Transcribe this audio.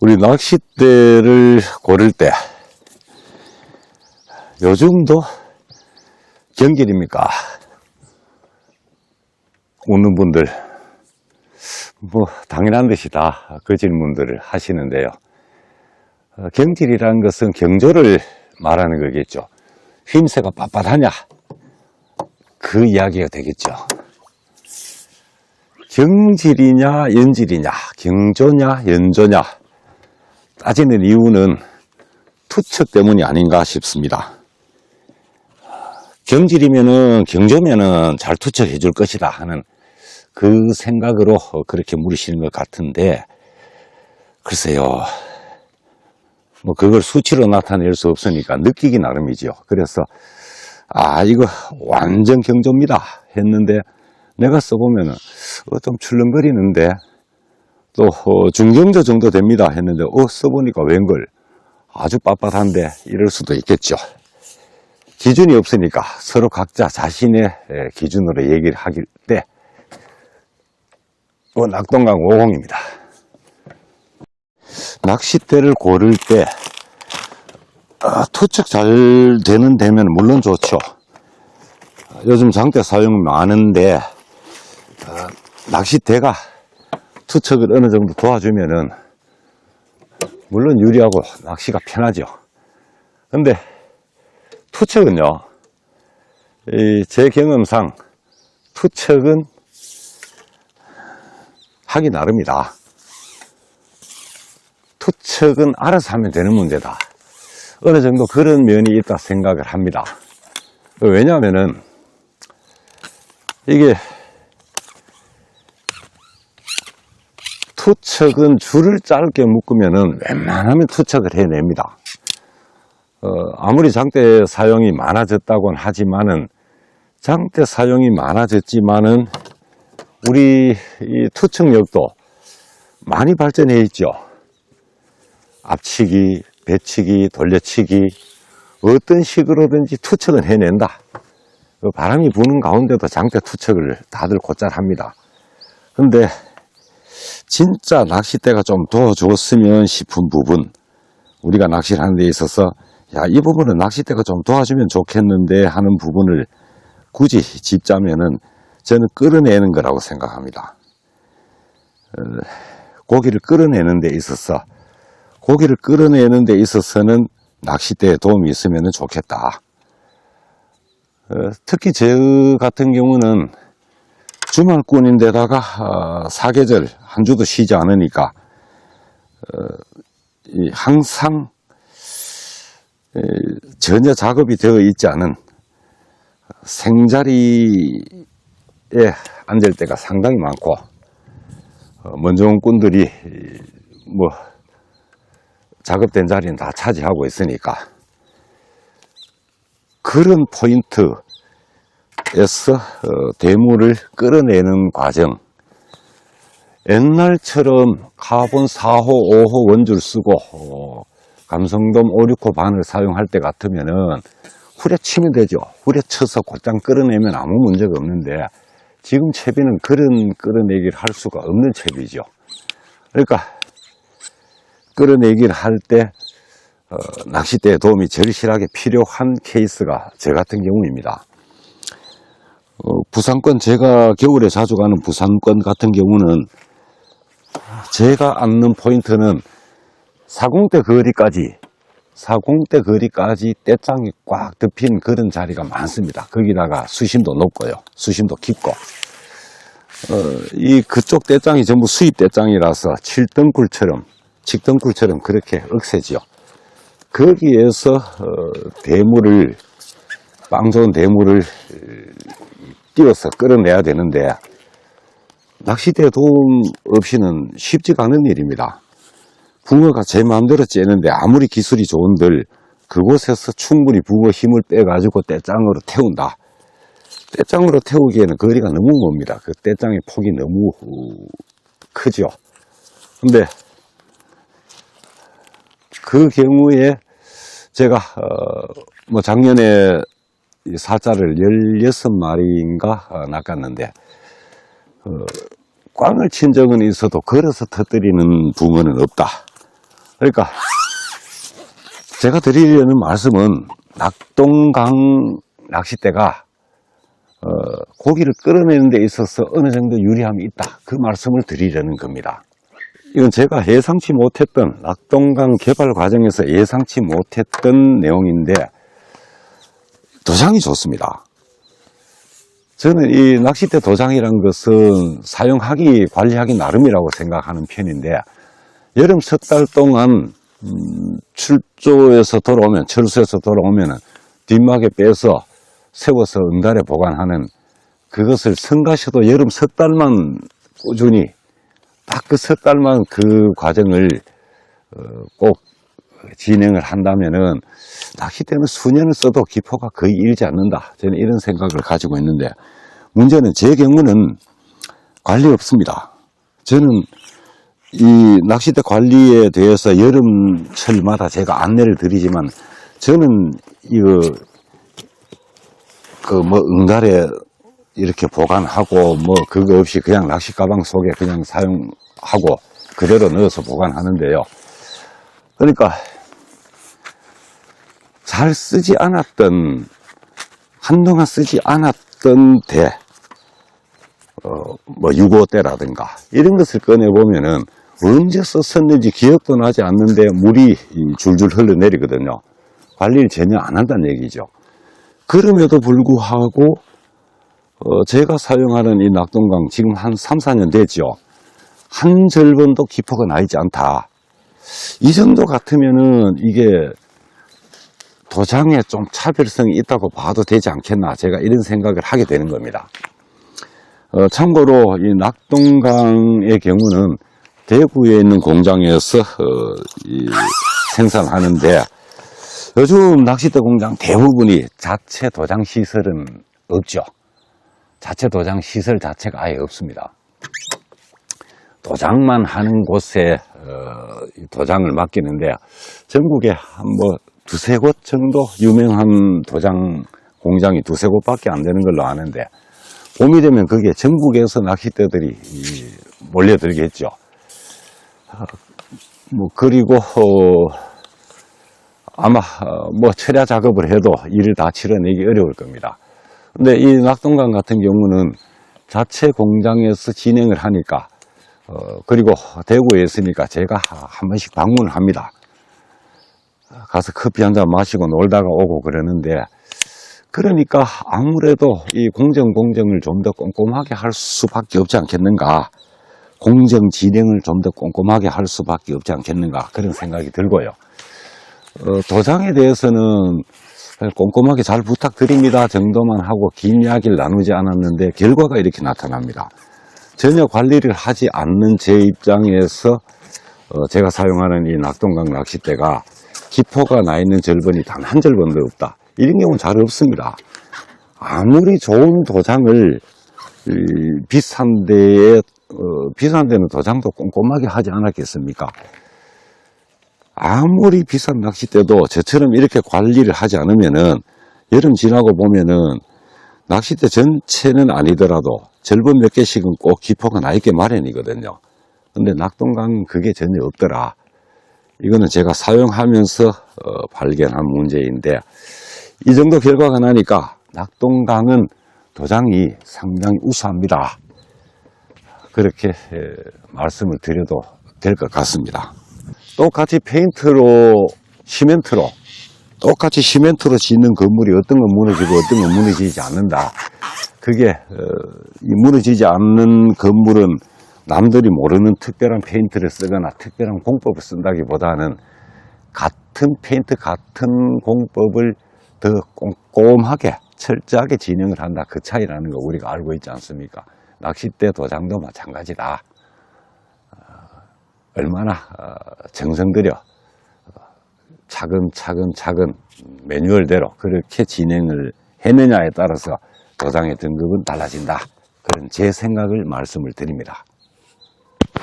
우리 낚싯대를 고를 때 요즘도 경길입니까? 오는 분들 뭐 당연한 듯이 다 그 질문들을 하시는데요. 어, 경질이라는 것은 경조를 말하는 거겠죠. 힘새가 빳빳하냐? 그 이야기가 되겠죠. 경질이냐, 연질이냐, 경조냐, 연조냐, 따지는 이유는 투척 때문이 아닌가 싶습니다. 경질이면은, 경조면은 잘 투척해 줄 것이다 하는 그 생각으로 그렇게 물으시는 것 같은데, 글쎄요. 뭐 그걸 수치로 나타낼 수 없으니까 느끼기 나름이죠. 그래서 아 이거 완전 경조입니다 했는데 내가 써보면은 어, 좀 출렁거리는데 또 어, 중경조 정도 됩니다 했는데 어 써보니까 웬걸 아주 빳빳한데 이럴 수도 있겠죠. 기준이 없으니까 서로 각자 자신의 에, 기준으로 얘기를 하길 때 어, 낙동강 5홍입니다. 낚싯대를 고를 때 아, 투척 잘 되는 데면 물론 좋죠. 요즘 장대 사용 많은데 아, 낚싯대가 투척을 어느 정도 도와주면은 물론 유리하고 낚시가 편하죠. 근데 투척은요, 이 제 경험상 투척은 하기 나름이다. 투척은 알아서 하면 되는 문제다. 어느 정도 그런 면이 있다 생각을 합니다. 왜냐하면은 이게 투척은 줄을 짧게 묶으면은 웬만하면 투척을 해냅니다. 어, 아무리 장대 사용이 많아졌다고는 하지만은 장대 사용이 많아졌지만은 우리 이 투척력도 많이 발전해 있죠. 앞치기, 배치기, 돌려치기 어떤 식으로든지 투척은 해낸다. 그 바람이 부는 가운데도 장대 투척을 다들 곧잘 합니다. 근데 진짜 낚싯대가 좀 도와줬으면 싶은 부분 우리가 낚시를 하는 데 있어서 야 이 부분은 낚싯대가 좀 도와주면 좋겠는데 하는 부분을 굳이 짚자면은 저는 끌어내는 거라고 생각합니다. 어, 고기를 끌어내는 데 있어서 고기를 끌어내는 데 있어서는 낚싯대에 도움이 있으면 좋겠다. 어, 특히 저 같은 경우는 주말꾼인데다가 어, 사계절 한 주도 쉬지 않으니까 어, 이 항상 에, 전혀 작업이 되어 있지 않은 생자리에 앉을 때가 상당히 많고 어, 먼저 온 꾼들이 뭐 작업된 자리는 다 차지하고 있으니까 그런 포인트 에서 어, 대물을 끌어내는 과정 옛날처럼 카본 4호, 5호 원줄 쓰고 어, 감성돔 5, 6호 반을 사용할 때 같으면은 후려치면 되죠. 후려쳐서 곧장 끌어내면 아무 문제가 없는데 지금 채비는 그런 끌어내기를 할 수가 없는 채비죠. 그러니까 끌어내기를 할때 어, 낚싯대의 도움이 절실하게 필요한 케이스가 저 같은 경우입니다. 어, 부산권 제가 겨울에 자주 가는 부산권 같은 경우는 제가 앉는 포인트는 사공대 거리까지 사공대 거리까지 떼장이 꽉 덮인 그런 자리가 많습니다. 거기다가 수심도 높고요. 수심도 깊고 어, 이 그쪽 떼장이 전부 수입 떼장이라서 칠등굴처럼 직등굴처럼 그렇게 억세지요. 거기에서 어, 대물을 빵 좋은 대물을 띄워서 끌어내야 되는데 낚싯대 도움 없이는 쉽지가 않은 일입니다. 붕어가 제 마음대로 째는데 아무리 기술이 좋은들 그곳에서 충분히 붕어 힘을 빼가지고 떼장으로 태운다. 떼장으로 태우기에는 거리가 너무 멉니다. 그 떼장의 폭이 너무 어, 크죠. 근데 그 경우에 제가 어, 뭐 작년에 이 사자를 16마리인가 어, 낚았는데 어, 꽝을 친 적은 있어도 걸어서 터뜨리는 붕어는 없다. 그러니까 제가 드리려는 말씀은 낙동강 낚싯대가 어, 고기를 끌어내는 데 있어서 어느 정도 유리함이 있다. 그 말씀을 드리려는 겁니다. 이건 제가 예상치 못했던 낙동강 개발 과정에서 예상치 못했던 내용인데 도장이 좋습니다. 저는 이 낚싯대 도장이란 것은 사용하기 관리하기 나름이라고 생각하는 편인데 여름 석 달 동안 음, 출조에서 돌아오면 철수에서 돌아오면 뒷막에 빼서 세워서 응달에 보관하는 그것을 성가셔도 여름 석 달만 꾸준히 딱 그 석 달만 그 과정을 어, 꼭 진행을 한다면은 낚싯대는 수년을 써도 기포가 거의 일지 않는다. 저는 이런 생각을 가지고 있는데 문제는 제 경우는 관리 없습니다. 저는 이 낚싯대 관리에 대해서 여름철마다 제가 안내를 드리지만 저는 이거 그 뭐 응달에 이렇게 보관하고 뭐 그거 없이 그냥 낚시 가방 속에 그냥 사용하고 그대로 넣어서 보관하는데요. 그러니까 잘 쓰지 않았던 한동안 쓰지 않았던 대, 어, 뭐 6호대라든가 이런 것을 꺼내 보면은 언제 썼었는지 기억도 나지 않는데 물이 이 줄줄 흘러내리거든요. 관리를 전혀 안 한다는 얘기죠. 그럼에도 불구하고 어, 제가 사용하는 이 낙동강 지금 한 3, 4년 됐죠. 한 절번도 기포가 나 있지 않다. 이 정도 같으면은 이게 도장에 좀 차별성이 있다고 봐도 되지 않겠나 제가 이런 생각을 하게 되는 겁니다. 어, 참고로 이 낙동강의 경우는 대구에 있는 공장에서 어, 이 생산하는데 요즘 낚싯대 공장 대부분이 자체 도장 시설은 없죠. 자체 도장 시설 자체가 아예 없습니다. 도장만 하는 곳에 도장을 맡기는데 전국에 한뭐 두세 곳 정도 유명한 도장 공장이 두세 곳밖에 안 되는 걸로 아는데 봄이 되면 그게 전국에서 낚싯대들이 이 몰려들겠죠. 아, 뭐 그리고 어, 아마 어, 뭐 철야 작업을 해도 일을 다 치러내기 어려울 겁니다. 근데 이 낙동강 같은 경우는 자체 공장에서 진행을 하니까 어, 그리고 대구에 있으니까 제가 한 번씩 방문을 합니다. 가서 커피 한 잔 마시고 놀다가 오고 그러는데 그러니까 아무래도 이 공정 공정을 좀 더 꼼꼼하게 할 수밖에 없지 않겠는가? 공정 진행을 좀 더 꼼꼼하게 할 수밖에 없지 않겠는가? 그런 생각이 들고요. 어, 도장에 대해서는 꼼꼼하게 잘 부탁드립니다 정도만 하고 긴 이야기를 나누지 않았는데 결과가 이렇게 나타납니다 전혀 관리를 하지 않는 제 입장에서 어, 제가 사용하는 이 낙동강 낚싯대가 기포가 나 있는 절번이 단 한 절번도 없다. 이런 경우는 잘 없습니다. 아무리 좋은 도장을 이, 비싼 데에 어, 비싼 데는 도장도 꼼꼼하게 하지 않았겠습니까? 아무리 비싼 낚싯대도 저처럼 이렇게 관리를 하지 않으면은 여름 지나고 보면은 낚싯대 전체는 아니더라도 절번 몇 개씩은 꼭 기포가 나 있게 마련이거든요. 근데 낙동강은 그게 전혀 없더라. 이거는 제가 사용하면서 어, 발견한 문제인데 이 정도 결과가 나니까 낙동강은 도장이 상당히 우수합니다. 그렇게 에, 말씀을 드려도 될 것 같습니다. 똑같이 페인트로 시멘트로 똑같이 시멘트로 짓는 건물이 어떤 건 무너지고 어떤 건 무너지지 않는다. 그게 어, 이 무너지지 않는 건물은 남들이 모르는 특별한 페인트를 쓰거나 특별한 공법을 쓴다기보다는 같은 페인트, 같은 공법을 더 꼼꼼하게 철저하게 진행을 한다. 그 차이라는 거 우리가 알고 있지 않습니까? 낚싯대 도장도 마찬가지다. 어, 얼마나 어, 정성 들여 어, 차근차근 차근 매뉴얼대로 그렇게 진행을 했느냐에 따라서 도장의 등급은 달라진다. 그런 제 생각을 말씀을 드립니다.